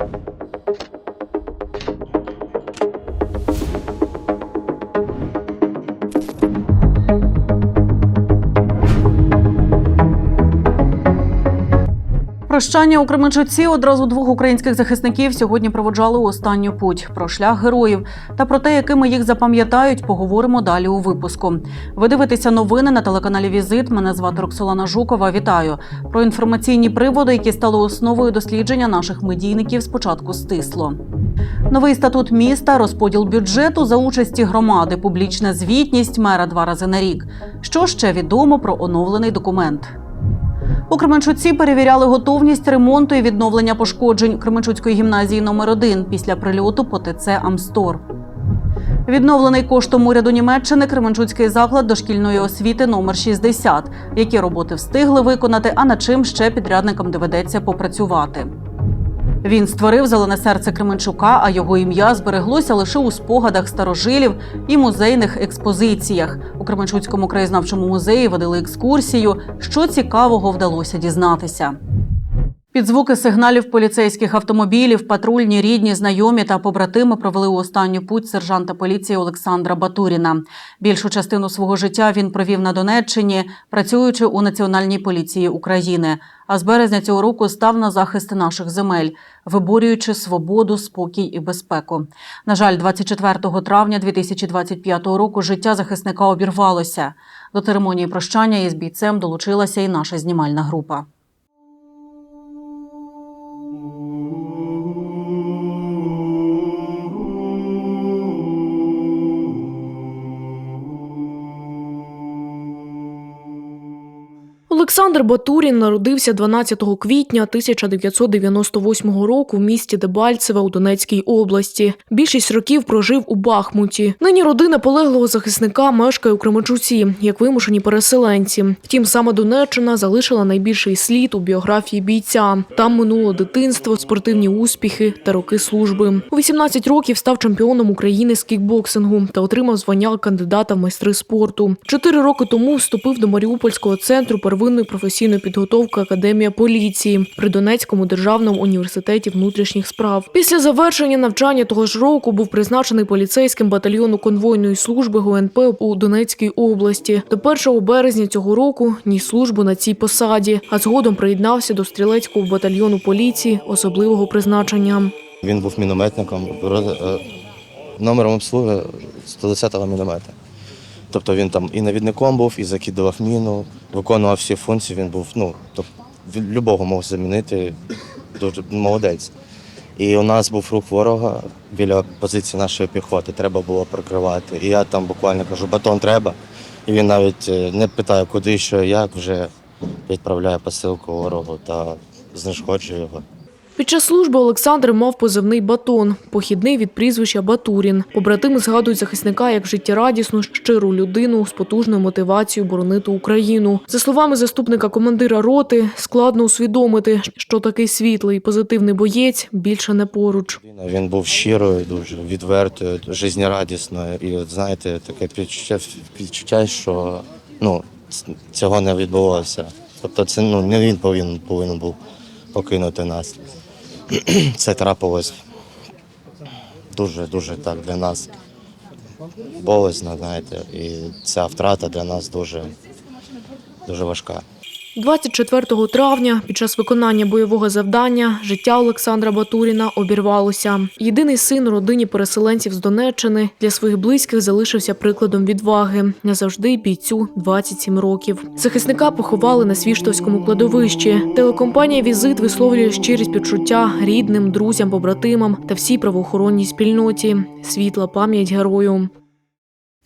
you Прощання у Кременчуці одразу двох українських захисників сьогодні проводжали останню путь. Про шлях героїв та про те, якими їх запам'ятають, поговоримо далі у випуску. Ви дивитеся новини на телеканалі Візит. Мене звати Роксолана Жукова. Вітаю про інформаційні приводи, які стали основою дослідження наших медійників. Спочатку стисло. Новий статут міста, розподіл бюджету за участі громади, публічна звітність мера два рази на рік. Що ще відомо про оновлений документ? У Кременчуці перевіряли готовність ремонту і відновлення пошкоджень Кременчуцької гімназії номер 1 після прильоту по ТЦ Амстор. Відновлений коштом уряду Німеччини Кременчуцький заклад дошкільної освіти номер 60. Які роботи встигли виконати, а над чим ще підрядникам доведеться попрацювати. Він створив зелене серце Кременчука, а його ім'я збереглося лише у спогадах старожилів і музейних експозиціях. У Кременчуцькому краєзнавчому музеї водили екскурсію. Що цікавого вдалося дізнатися. Під звуки сигналів поліцейських автомобілів, патрульні, рідні, знайомі та побратими провели у останню путь сержанта поліції Олександра Батуріна. Більшу частину свого життя він провів на Донеччині, працюючи у Національній поліції України. А з березня цього року став на захист наших земель, виборюючи свободу, спокій і безпеку. На жаль, 24 травня 2025 року життя захисника обірвалося. До церемонії прощання із бійцем долучилася і наша знімальна група. Олександр Батурін народився 12 квітня 1998 року в місті Дебальцеве у Донецькій області. Більшість років прожив у Бахмуті. Нині родина полеглого захисника мешкає у Кременчуці, як вимушені переселенці. Втім, саме Донеччина залишила найбільший слід у біографії бійця. Там минуло дитинство, спортивні успіхи та роки служби. У 18 років став чемпіоном України з кікбоксингу та отримав звання кандидата в майстри спорту. Чотири роки тому вступив до Маріупольського центру первинної професійної підготовки Академія поліції при Донецькому державному університеті внутрішніх справ. Після завершення навчання того ж року був призначений поліцейським батальйону конвойної служби ГУНП у Донецькій області. До 1 березня цього року ніс службу на цій посаді, а згодом приєднався до стрілецького батальйону поліції особливого призначення. Він був мінометником, е, номером обслуги 110-го міномета. Тобто він там і навідником був, і закидував міну, виконував всі функції. Він був, ну, тобто любого мог замінити, дуже молодець. І у нас був рух ворога біля позиції нашої піхоти, треба було прикривати. І я там буквально кажу, батон треба. І він навіть е, не питає, куди, що, як, вже відправляє посилку ворогу та знешкоджує його. Під час служби Олександр мав позивний батон, похідний від прізвища Батурін. Побратими згадують захисника як життєрадісну, щиру людину з потужною мотивацією боронити Україну. За словами заступника командира роти, складно усвідомити, що такий світлий позитивний боєць більше не поруч. Він був щирою, дуже відвертою, жизнерадісною. І от знаєте, таке відчуття, відчуття, що ну, цього не відбулося. Тобто це ну, не він повинен, повинен був покинути нас. Це трапилось дуже-дуже так для нас болезнно, знаєте, і ця втрата для нас дуже, дуже важка. 24 травня під час виконання бойового завдання життя Олександра Батуріна обірвалося. Єдиний син родині переселенців з Донеччини для своїх близьких залишився прикладом відваги. Назавжди бійцю 27 років. Захисника поховали на свіштовському кладовищі. Телекомпанія Візит висловлює щирі співчуття рідним, друзям, побратимам та всій правоохоронній спільноті. Світла пам'ять герою.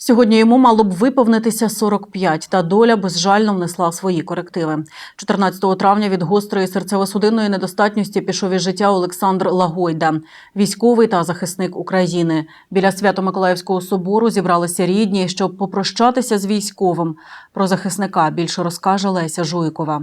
Сьогодні йому мало б виповнитися 45, та доля безжально внесла свої корективи. 14 травня від гострої серцево-судинної недостатності пішов із життя Олександр Лагойда, військовий та захисник України. Біля Свято-Миколаївського собору зібралися рідні, щоб попрощатися з військовим. Про захисника більше розкаже Леся Жуйкова.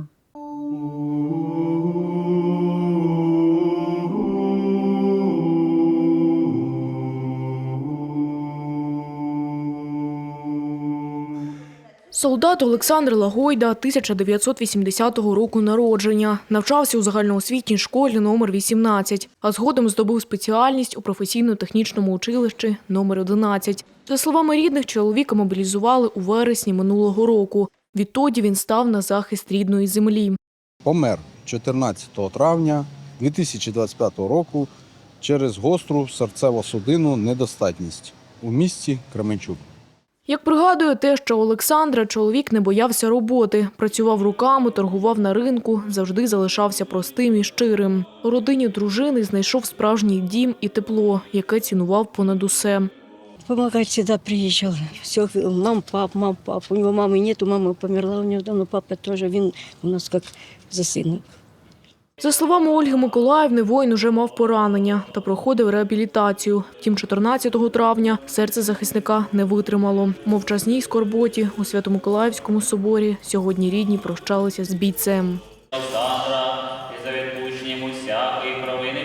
Солдат Олександр Лагойда 1980 року народження. Навчався у загальноосвітній школі номер 18, а згодом здобув спеціальність у професійно-технічному училищі номер 11. За словами рідних, чоловіка мобілізували у вересні минулого року. Відтоді він став на захист рідної землі. помер 14 травня 2025 року через гостру серцево-судинну недостатність у місті Кременчук. Як пригадує те, що Олександра чоловік не боявся роботи, працював руками, торгував на ринку, завжди залишався простим і щирим. У родині дружини знайшов справжній дім і тепло, яке цінував понад усе. Помогать всегда приезжал. Все, мам, пап, мам, пап. У него мамы нету, мама померла у него давно, папа тоже. Він у нас как за. За словами Ольги Миколаївни, воїн уже мав поранення та проходив реабілітацію. Втім, 14 травня серце захисника не витримало. Мовчазній скорботі у Свято-Миколаївському соборі сьогодні рідні прощалися з бійцем. Олександра і усякої провини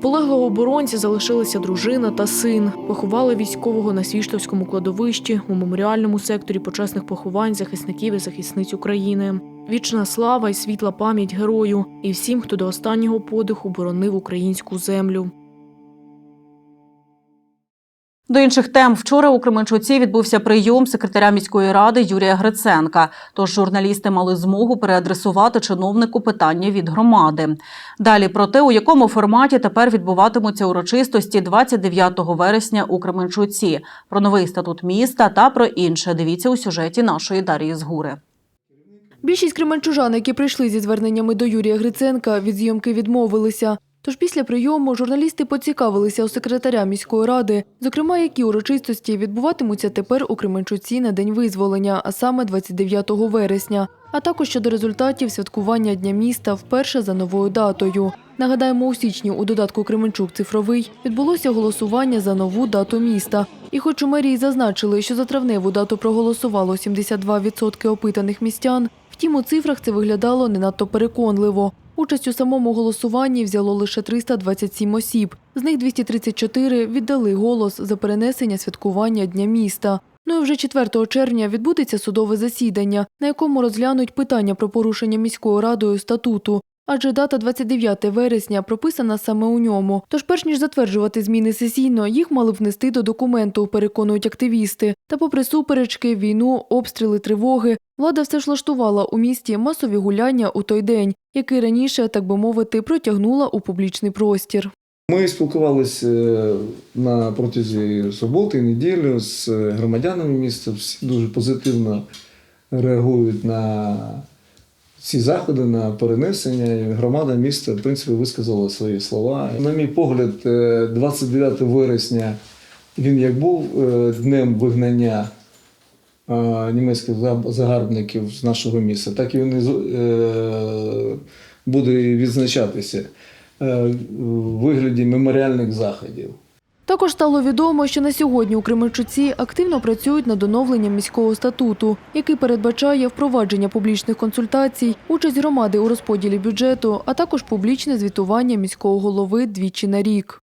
полеглого оборонця залишилися дружина та син. Поховали військового на Свіштовському кладовищі у меморіальному секторі почесних поховань захисників і захисниць України. Вічна слава і світла пам'ять герою і всім, хто до останнього подиху боронив українську землю. До інших тем вчора у Кременчуці відбувся прийом секретаря міської ради Юрія Гриценка. Тож журналісти мали змогу переадресувати чиновнику питання від громади. Далі про те, у якому форматі тепер відбуватимуться урочистості 29 вересня у Кременчуці, про новий статут міста та про інше. Дивіться у сюжеті нашої Дар'ї Згури. Більшість кременчужан, які прийшли зі зверненнями до Юрія Гриценка, від зйомки відмовилися. Тож після прийому журналісти поцікавилися у секретаря міської ради, зокрема, які урочистості відбуватимуться тепер у Кременчуці на день визволення, а саме 29 вересня, а також щодо результатів святкування Дня міста вперше за новою датою. Нагадаємо, у січні у додатку Кременчук цифровий відбулося голосування за нову дату міста. І хоч у мерії зазначили, що за травневу дату проголосувало 72% опитаних містян, втім у цифрах це виглядало не надто переконливо. Участь у самому голосуванні взяло лише 327 осіб. З них 234 віддали голос за перенесення святкування Дня міста. Ну і вже 4 червня відбудеться судове засідання, на якому розглянуть питання про порушення міською радою статуту. Адже дата 29 вересня прописана саме у ньому. Тож, перш ніж затверджувати зміни сесійно, їх мали внести до документу, переконують активісти. Та попри суперечки, війну, обстріли, тривоги, влада все ж влаштувала у місті масові гуляння у той день, який раніше, так би мовити, протягнула у публічний простір. Ми спілкувалися е, на протязі суботи, неділі з громадянами міста. Всі дуже позитивно реагують на ці заходи, на перенесення. Громада міста, в принципі, висказала свої слова. На мій погляд, е, 29 вересня він як був е, днем вигнання е, німецьких загарбників з нашого міста, так і він е, буде відзначатися е, в вигляді меморіальних заходів. Також стало відомо, що на сьогодні у Кременчуці активно працюють над оновленням міського статуту, який передбачає впровадження публічних консультацій, участь громади у розподілі бюджету, а також публічне звітування міського голови двічі на рік.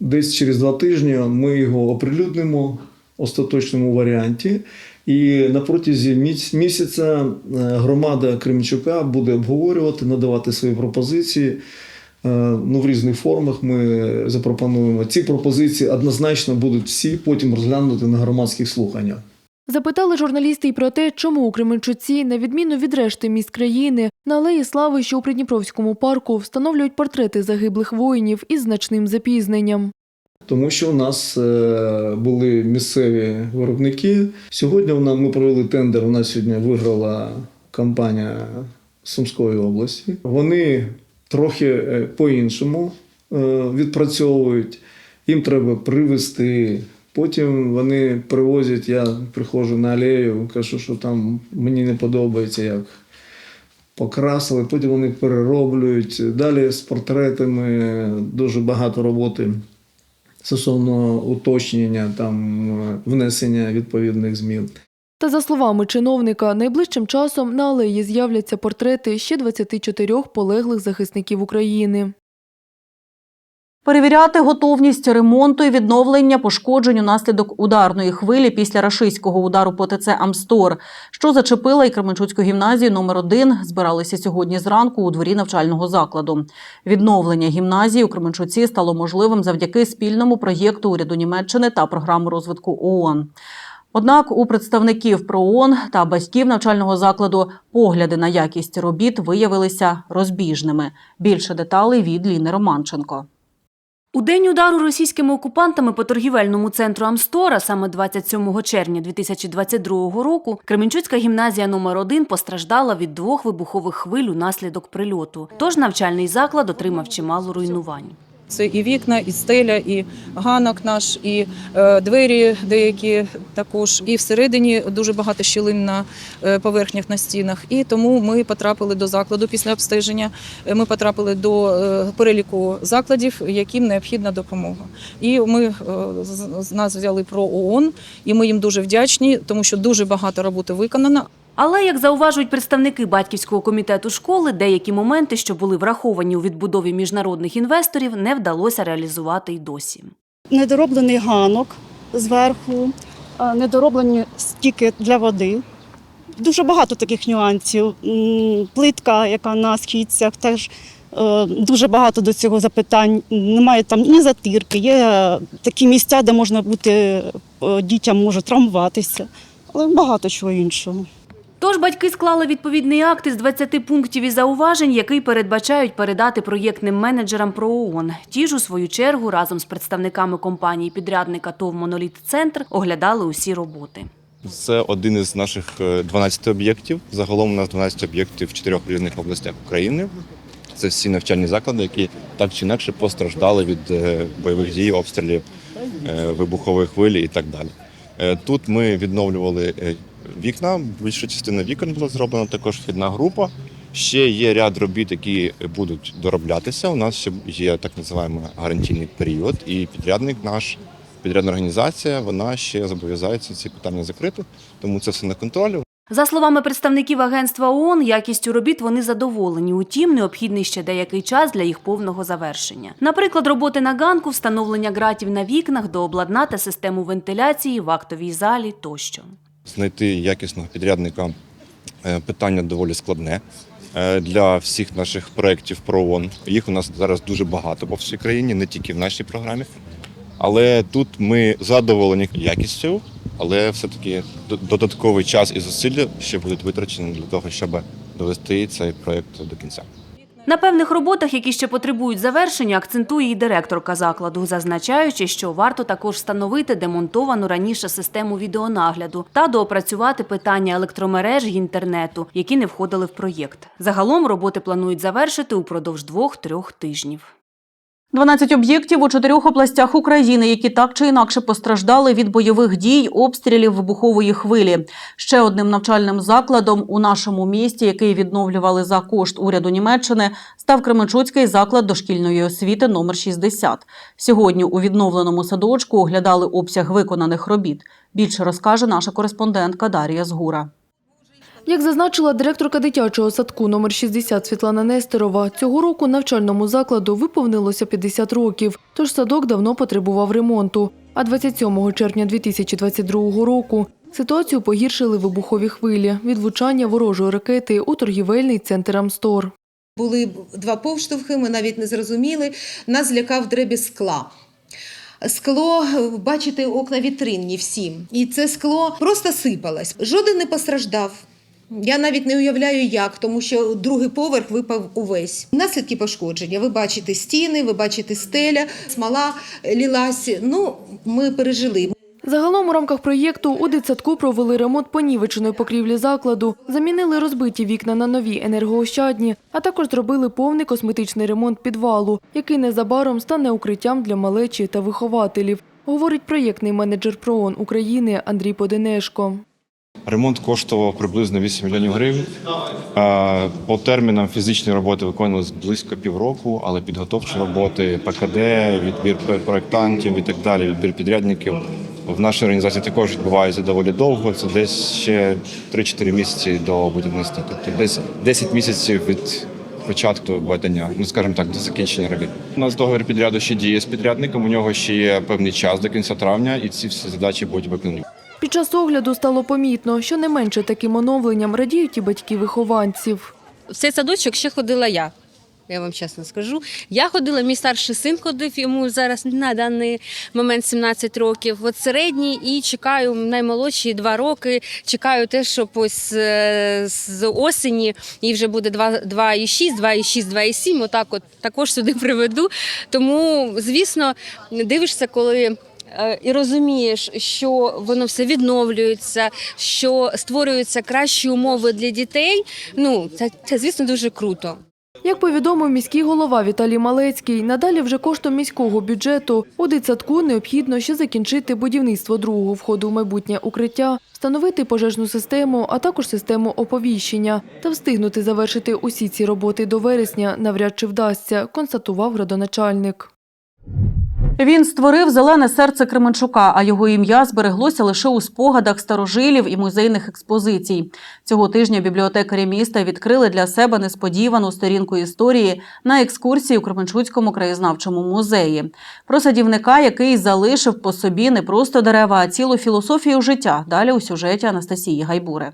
Десь через два тижні ми його оприлюднимо в остаточному варіанті. І на протязі місяця е, громада Кременчука буде обговорювати, надавати свої пропозиції. Е, Ну, в різних формах ми запропонуємо. Ці пропозиції однозначно будуть всі потім розглянути на громадських слуханнях. Запитали журналісти й про те, чому у Кременчуці, на відміну від решти міст країни, на Алеї Слави, що у Придніпровському парку, встановлюють портрети загиблих воїнів із значним запізненням. Тому що у нас е, були місцеві виробники. Сьогодні ми провели тендер. У нас сьогодні виграла компанія Сумської області. Вони трохи е, по-іншому е, відпрацьовують. Їм треба привезти. Потім вони привозять, я приходжу на алею, кажу, що там мені не подобається, як покрасили, потім вони перероблюють. Далі з портретами дуже багато роботи стосовно уточнення, там, внесення відповідних змін. Та за словами чиновника, найближчим часом на алеї з'являться портрети ще 24 полеглих захисників України. Перевіряти готовність ремонту і відновлення пошкоджень унаслідок ударної хвилі після рашистського удару по ТЦ Амстор, що зачепила і Кременчуцьку гімназію номер 1 збиралися сьогодні зранку у дворі навчального закладу. Відновлення гімназії у Кременчуці стало можливим завдяки спільному проєкту уряду Німеччини та програми розвитку ООН. Однак у представників ПРООН та батьків навчального закладу погляди на якість робіт виявилися розбіжними. Більше деталей від Ліни Романченко. У день удару російськими окупантами по торгівельному центру Амстора, саме 27 червня 2022 року, Кременчуцька гімназія номер 1 постраждала від двох вибухових хвиль унаслідок прильоту. Тож навчальний заклад отримав чимало руйнувань. Це і вікна, і стеля, і ганок наш, і е, двері деякі також. І всередині дуже багато щілин на е, поверхнях на стінах. І тому ми потрапили до закладу після обстеження. Е, Ми потрапили до переліку закладів, яким необхідна допомога. І ми з нас взяли про ООН, і ми їм дуже вдячні, тому що дуже багато роботи виконано. Але, як зауважують представники батьківського комітету школи, деякі моменти, що були враховані у відбудові міжнародних інвесторів, не вдалося реалізувати й досі. недороблений ганок зверху, недороблені стіки для води. Дуже багато таких нюансів. Плитка, яка на східцях, теж е, дуже багато до цього запитань. Немає там ні затирки, є такі місця, де можна бути е, дітям може травмуватися, але багато чого іншого. Тож батьки склали відповідний акт із 20 пунктів і зауважень, який передбачають передати проєктним менеджерам про ООН. Ті ж у свою чергу разом з представниками компанії підрядника ТОВ Моноліт Центр оглядали усі роботи. Це один із наших е, 12 об'єктів. Загалом у нас 12 об'єктів в чотирьох різних областях України. Це всі навчальні заклади, які так чи інакше постраждали від е, бойових дій, обстрілів, е, вибухової хвилі і так далі. Е, Тут ми відновлювали е, вікна. Більша частина вікон була зроблена, також вхідна група. Ще є ряд робіт, які будуть дороблятися. У нас ще є так називаємо гарантійний період, і підрядник наш підрядна організація, вона ще зобов'язається ці питання закрити, тому це все на контролі. За словами представників агентства ООН, якістю робіт вони задоволені. Утім, необхідний ще деякий час для їх повного завершення. Наприклад, роботи на ганку, встановлення ґратів на вікнах, дообладнати систему вентиляції в актовій залі тощо. Знайти якісного підрядника е, питання доволі складне е, для всіх наших проєктів про ООН. Їх у нас зараз дуже багато по всій країні, не тільки в нашій програмі. Але тут ми задоволені якістю, але все-таки додатковий час і зусилля ще будуть витрачені для того, щоб довести цей проєкт до кінця. На певних роботах, які ще потребують завершення, акцентує і директорка закладу, зазначаючи, що варто також встановити демонтовану раніше систему відеонагляду та доопрацювати питання електромереж й інтернету, які не входили в проєкт. Загалом роботи планують завершити упродовж двох-трьох тижнів. 12 об'єктів у чотирьох областях України, які так чи інакше постраждали від бойових дій, обстрілів вибухової хвилі. Ще одним навчальним закладом у нашому місті, який відновлювали за кошт уряду Німеччини, став Кременчуцький заклад дошкільної освіти номер 60. Сьогодні у відновленому садочку оглядали обсяг виконаних робіт. Більше розкаже наша кореспондентка Дар'я Згура. Як зазначила директорка дитячого садку номер 60 Світлана Нестерова, цього року навчальному закладу виповнилося 50 років, тож садок давно потребував ремонту. А 27 червня 2022 року ситуацію погіршили вибухові хвилі від влучання ворожої ракети у торгівельний центр Амстор. Були два повштовхи, ми навіть не зрозуміли. Нас злякав дребіз скла. Скло, бачите, окна вітринні всі. І це скло просто сипалось. Жоден не постраждав. Я навіть не уявляю, як, тому що другий поверх випав увесь. Наслідки пошкодження. Ви бачите стіни, ви бачите стеля, смола лілась. Ну, ми пережили. Загалом у рамках проєкту у дитсадку провели ремонт понівеченої покрівлі закладу, замінили розбиті вікна на нові енергоощадні, а також зробили повний косметичний ремонт підвалу, який незабаром стане укриттям для малечі та вихователів, говорить проєктний менеджер ПРООН України Андрій Поденешко. Ремонт коштував приблизно 8 мільйонів гривень. Е, По термінам фізичної роботи виконувалось близько півроку, але підготовчі роботи, ПКД, відбір проєктантів і так далі, відбір підрядників в нашій організації також відбувається доволі довго. Це десь ще 3-4 місяці до будівництва. Тобто десь 10 місяців від початку ведення, ну скажімо так, до закінчення робіт. У нас договір підряду ще діє з підрядником. У нього ще є певний час до кінця травня, і ці всі задачі будуть виконані. Під час огляду стало помітно, що не менше таким оновленням радіють і батьки вихованців. В цей садочок ще ходила я. Я вам чесно скажу. Я ходила, мій старший син ходив, йому зараз на даний момент 17 років. От середній і чекаю наймолодші 2 роки. Чекаю те, щоб ось е, з осені їй вже буде 2 2,6, 2,6, 2,7. Отак от також сюди приведу. Тому, звісно, дивишся, коли. І розумієш, що воно все відновлюється, що створюються кращі умови для дітей. Ну це, це звісно дуже круто. Як повідомив міський голова Віталій Малецький, надалі вже коштом міського бюджету у дитсадку необхідно ще закінчити будівництво другого входу в майбутнє укриття, встановити пожежну систему, а також систему оповіщення та встигнути завершити усі ці роботи до вересня навряд чи вдасться, констатував градоначальник. Він створив зелене серце Кременчука, а його ім'я збереглося лише у спогадах старожилів і музейних експозицій. Цього тижня бібліотекарі міста відкрили для себе несподівану сторінку історії на екскурсії у Кременчуцькому краєзнавчому музеї. Про садівника, який залишив по собі не просто дерева, а цілу філософію життя. Далі у сюжеті Анастасії Гайбури.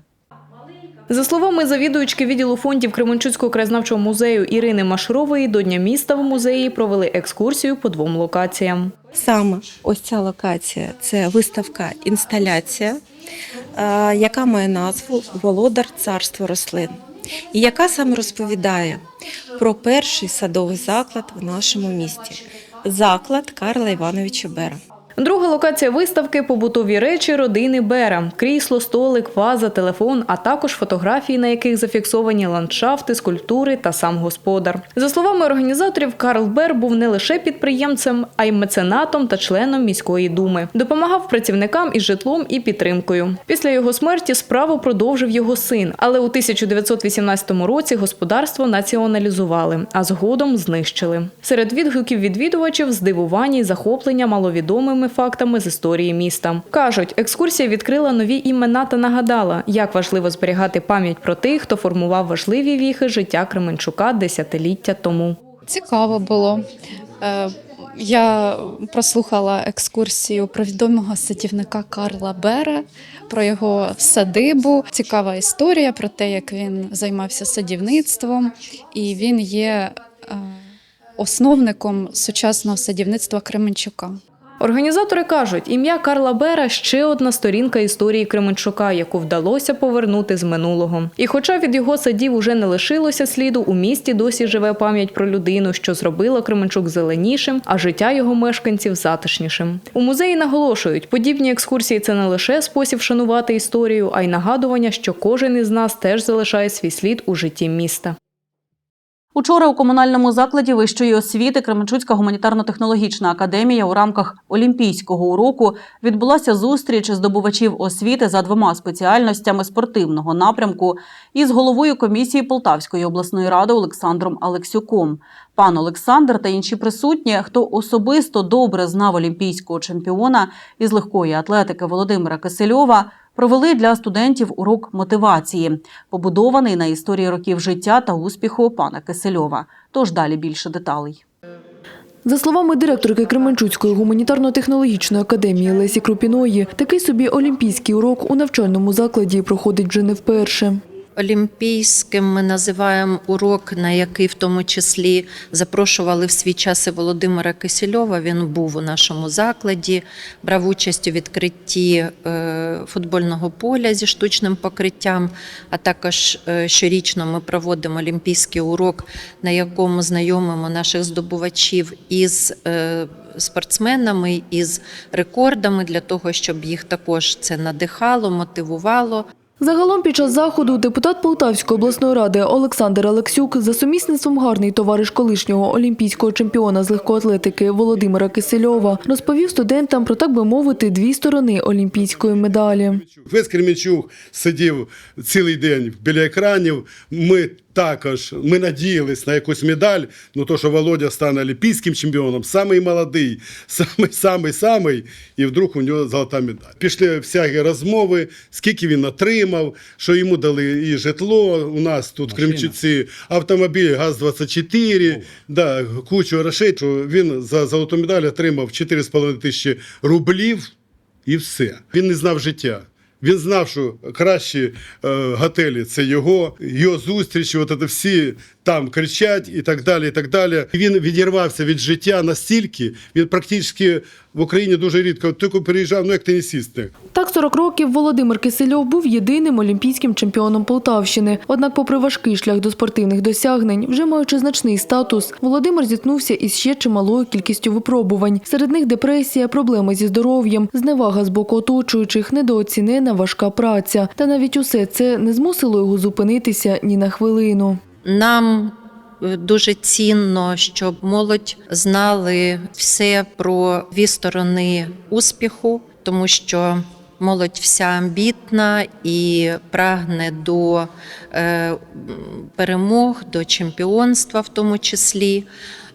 За словами завідуючки відділу фондів Кременчуцького краєзнавчого музею Ірини Машурової, до Дня міста в музеї провели екскурсію по двом локаціям. Саме ось ця локація це виставка інсталяція, е, яка має назву Володар царство рослин, і яка саме розповідає про перший садовий заклад в нашому місті заклад Карла Івановича Бера. Друга локація виставки побутові речі родини Бера: крісло, столик, ваза, телефон, а також фотографії, на яких зафіксовані ландшафти, скульптури та сам господар. За словами організаторів, Карл Бер був не лише підприємцем, а й меценатом та членом міської думи. Допомагав працівникам із житлом і підтримкою. Після його смерті справу продовжив його син, але у 1918 році господарство націоналізували, а згодом знищили. Серед відгуків відвідувачів здивування й захоплення маловідомими фактами з історії міста. Кажуть, екскурсія відкрила нові імена та нагадала, як важливо зберігати пам'ять про тих, хто формував важливі віхи життя Кременчука десятиліття тому. Цікаво було. Е, Я прослухала екскурсію про відомого садівника Карла Бера, про його садибу. Цікава історія про те, як він займався садівництвом, і він є е, основником сучасного садівництва Кременчука. Організатори кажуть, ім'я Карла Бера ще одна сторінка історії Кременчука, яку вдалося повернути з минулого. І хоча від його садів уже не лишилося сліду, у місті досі живе пам'ять про людину, що зробила Кременчук зеленішим, а життя його мешканців затишнішим. У музеї наголошують, подібні екскурсії це не лише спосіб шанувати історію, а й нагадування, що кожен із нас теж залишає свій слід у житті міста. Учора у комунальному закладі вищої освіти Кременчуцька гуманітарно-технологічна академія у рамках Олімпійського уроку відбулася зустріч здобувачів освіти за двома спеціальностями спортивного напрямку із головою комісії Полтавської обласної ради Олександром Алексюком. Пан Олександр та інші присутні, хто особисто добре знав олімпійського чемпіона із легкої атлетики Володимира Кисельова, провели для студентів урок мотивації, побудований на історії років життя та успіху пана Кисельова. Тож далі більше деталей. За словами директорки Кременчуцької гуманітарно-технологічної академії Лесі Крупіної, такий собі олімпійський урок у навчальному закладі проходить вже не вперше. Олімпійським ми називаємо урок, на який в тому числі запрошували в свій час і Володимира Кисельова. Він був у нашому закладі, брав участь у відкритті е, футбольного поля зі штучним покриттям. А також е, щорічно ми проводимо олімпійський урок, на якому знайомимо наших здобувачів із е, спортсменами, із рекордами для того, щоб їх також це надихало, мотивувало. Загалом під час заходу депутат Полтавської обласної ради Олександр Алексюк за сумісництвом гарний товариш колишнього олімпійського чемпіона з легкоатлетики Володимира Кисельова розповів студентам про так би мовити дві сторони олімпійської медалі. Весь Кремінчук сидів цілий день біля екранів. Ми також ми надіялись на якусь медаль, ну то, що Володя стане олімпійським чемпіоном, самий молодий, самий, самий, самий, і вдруг у нього золота медаль. Пішли всякі розмови, скільки він отримав, що йому дали і житло у нас тут в Кремчуці, автомобіль ГАЗ-24, да, кучу грошей, що він за золоту медаль отримав 4,5 тисячі рублів і все. Він не знав життя. Він знав, що кращі е, готелі це його, його зустрічі, от це всі там кричать і так далі. і так далі. Він відірвався від життя настільки, він практично в Україні дуже рідко тільки переїжджав, ну як тенісісти. Так, 40 років Володимир Кисельов був єдиним олімпійським чемпіоном Полтавщини. Однак, попри важкий шлях до спортивних досягнень, вже маючи значний статус, Володимир зіткнувся із ще чималою кількістю випробувань. Серед них депресія, проблеми зі здоров'ям, зневага з боку оточуючих, недооцінена важка праця. Та навіть усе це не змусило його зупинитися ні на хвилину. Нам е, дуже цінно, щоб молодь знали все про дві сторони успіху, тому що молодь вся амбітна і прагне до е, перемог, до чемпіонства в тому числі.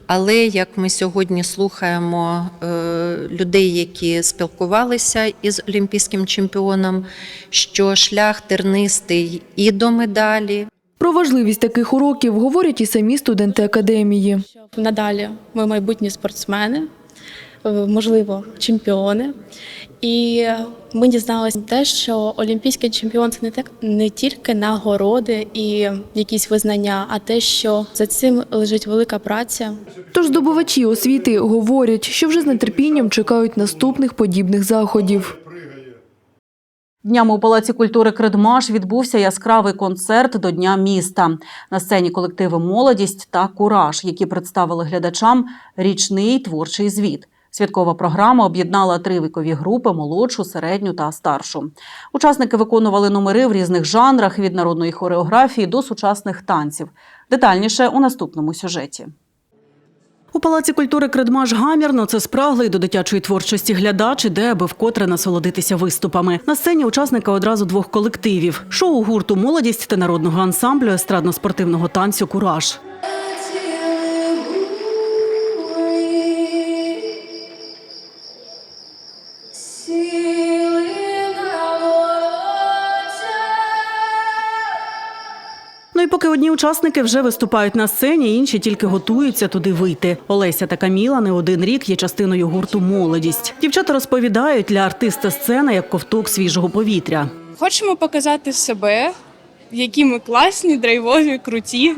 Але як ми сьогодні слухаємо е, людей, які спілкувалися із олімпійським чемпіоном, що шлях тернистий і до медалі, Про важливість таких уроків говорять і самі студенти академії. Надалі ми майбутні спортсмени, е, можливо, чемпіони. І ми дізналися те, що олімпійський чемпіон це не так не тільки нагороди і якісь визнання, а те, що за цим лежить велика праця. Тож здобувачі освіти говорять, що вже з нетерпінням чекають наступних подібних заходів. Днями у Палаці культури Кредмаш відбувся яскравий концерт до Дня міста. На сцені колективи Молодість та Кураж, які представили глядачам річний творчий звіт. Святкова програма об'єднала три вікові групи молодшу, середню та старшу. Учасники виконували номери в різних жанрах від народної хореографії до сучасних танців. Детальніше у наступному сюжеті. У Палаці культури Кредмаш гамірно це спраглий до дитячої творчості глядач іде, аби вкотре насолодитися виступами. На сцені учасника одразу двох колективів: шоу гурту Молодість та народного ансамблю естрадно-спортивного танцю Кураж. І поки одні учасники вже виступають на сцені, інші тільки готуються туди вийти. Олеся та Каміла не один рік є частиною гурту Молодість. Дівчата розповідають, для артиста сцена як ковток свіжого повітря. Хочемо показати себе, які ми класні, драйвові, круті.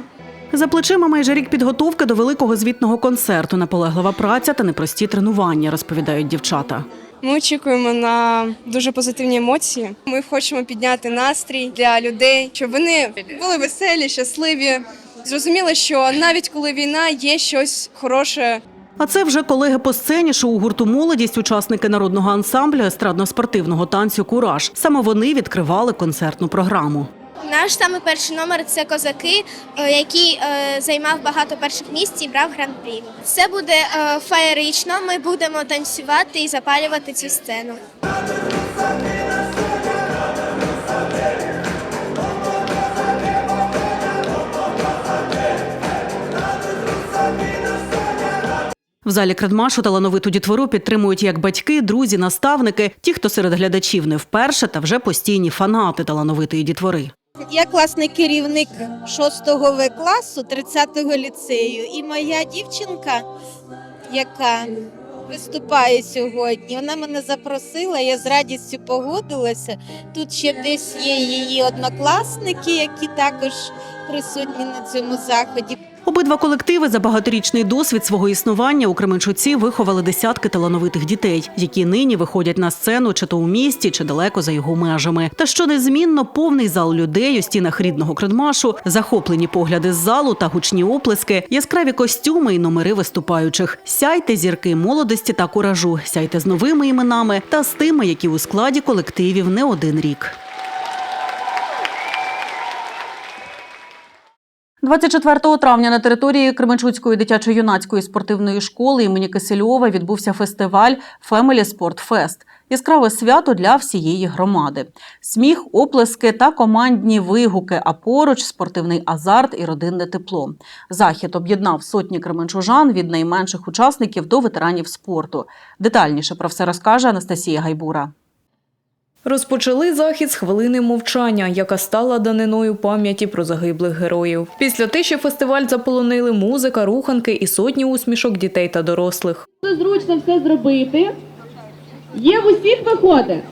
За плечима майже рік підготовки до великого звітного концерту, наполеглива праця та непрості тренування, розповідають дівчата. Ми очікуємо на дуже позитивні емоції. Ми хочемо підняти настрій для людей, щоб вони були веселі, щасливі. Зрозуміли, що навіть коли війна є щось хороше. А це вже колеги по сцені шоу гурту Молодість, учасники народного ансамблю естрадно-спортивного танцю Кураж. Саме вони відкривали концертну програму. Наш саме перший номер це козаки, е, який е, займав багато перших місць і брав гран-прі. Це буде е, феєрично. Ми будемо танцювати і запалювати цю сцену. В залі Кредмашу талановиту дітвору підтримують як батьки, друзі, наставники, ті, хто серед глядачів не вперше, та вже постійні фанати талановитої дітвори. Я класний керівник 6-го В класу 30-го ліцею. І моя дівчинка, яка виступає сьогодні, вона мене запросила, я з радістю погодилася. Тут ще десь є її однокласники, які також присутні на цьому заході. Обидва колективи за багаторічний досвід свого існування у Кременчуці виховали десятки талановитих дітей, які нині виходять на сцену чи то у місті, чи далеко за його межами. Та що незмінно повний зал людей у стінах рідного кредмашу, захоплені погляди з залу та гучні оплески, яскраві костюми і номери виступаючих. Сяйте зірки молодості та куражу, сяйте з новими іменами та з тими, які у складі колективів не один рік. 24 травня на території Кременчуцької дитячо-юнацької спортивної школи імені Кисельова відбувся фестиваль Family Sport Fest. Яскраве свято для всієї громади. Сміх, оплески та командні вигуки, а поруч спортивний азарт і родинне тепло. Захід об'єднав сотні кременчужан від найменших учасників до ветеранів спорту. Детальніше про все розкаже Анастасія Гайбура. Розпочали захід з хвилини мовчання, яка стала даниною пам'яті про загиблих героїв. Після тиші фестиваль заполонили музика, руханки і сотні усмішок дітей та дорослих. Дуже зручно все зробити. Є в усіх виходи.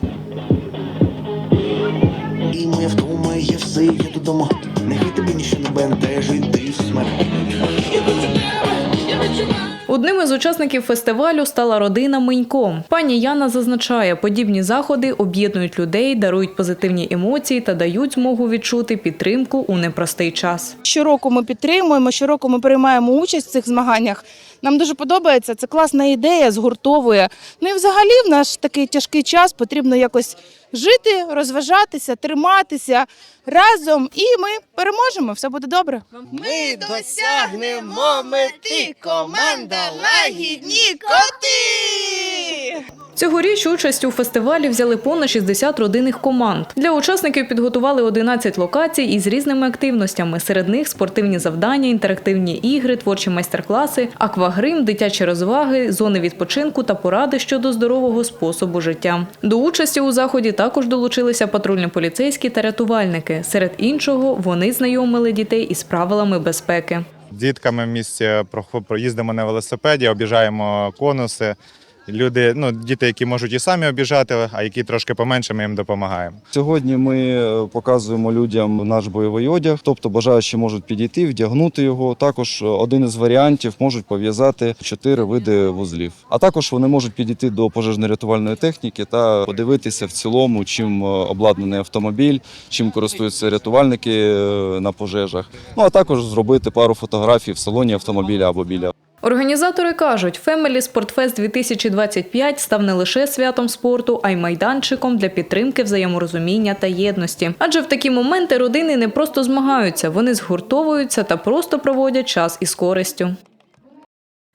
І моя втома є все, я додому. Нехай тебе ніщо не бентежить, ти смерть. Одним із учасників фестивалю стала родина Менько. Пані Яна зазначає, подібні заходи об'єднують людей, дарують позитивні емоції та дають змогу відчути підтримку у непростий час. Щороку ми підтримуємо, щороку ми приймаємо участь в цих змаганнях. Нам дуже подобається. Це класна ідея, згуртовує. Ну і взагалі в наш такий тяжкий час потрібно якось жити, розважатися, триматися разом, і ми переможемо. Все буде добре. Ми досягнемо мети, команда лагідні коти! Цьогоріч участь у фестивалі взяли понад 60 родинних команд. Для учасників підготували 11 локацій із різними активностями. Серед них спортивні завдання, інтерактивні ігри, творчі майстер-класи, аквагрим, дитячі розваги, зони відпочинку та поради щодо здорового способу життя. До участі у заході також долучилися патрульні поліцейські та рятувальники. Серед іншого вони знайомили дітей із правилами безпеки. Дітками в місті проїздимо на велосипеді, обіжаємо конуси. Люди, ну, діти, які можуть і самі обіжати, а які трошки поменше, ми їм допомагаємо. Сьогодні ми е, показуємо людям наш бойовий одяг, тобто бажаючі можуть підійти, вдягнути його. Також е, один із варіантів можуть пов'язати чотири види вузлів. А також вони можуть підійти до пожежно-рятувальної техніки та подивитися в цілому, чим е, обладнаний автомобіль, чим користуються рятувальники на пожежах. Ну а також зробити пару фотографій в салоні автомобіля або біля. Організатори кажуть, Family Sportfest 2025 став не лише святом спорту, а й майданчиком для підтримки взаєморозуміння та єдності. Адже в такі моменти родини не просто змагаються, вони згуртовуються та просто проводять час із користю.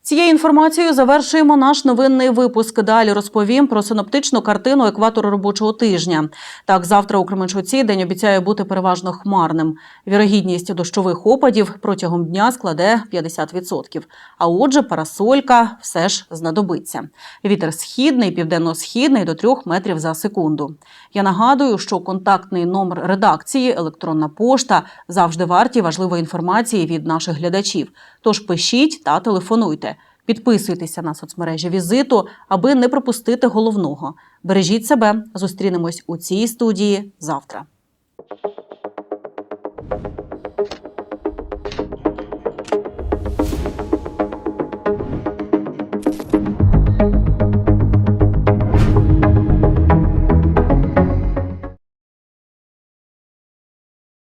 Цією інформацією завершуємо наш новинний випуск. Далі розповім про синоптичну картину екватору робочого тижня. Так, завтра у Кременчуці день обіцяє бути переважно хмарним. Вірогідність дощових опадів протягом дня складе 50%. А отже, парасолька все ж знадобиться. Вітер східний, південно-східний до 3 метрів за секунду. Я нагадую, що контактний номер редакції, електронна пошта завжди варті важливої інформації від наших глядачів. Тож пишіть та телефонуйте. Підписуйтеся на соцмережі візиту, аби не пропустити головного. Бережіть себе. Зустрінемось у цій студії завтра.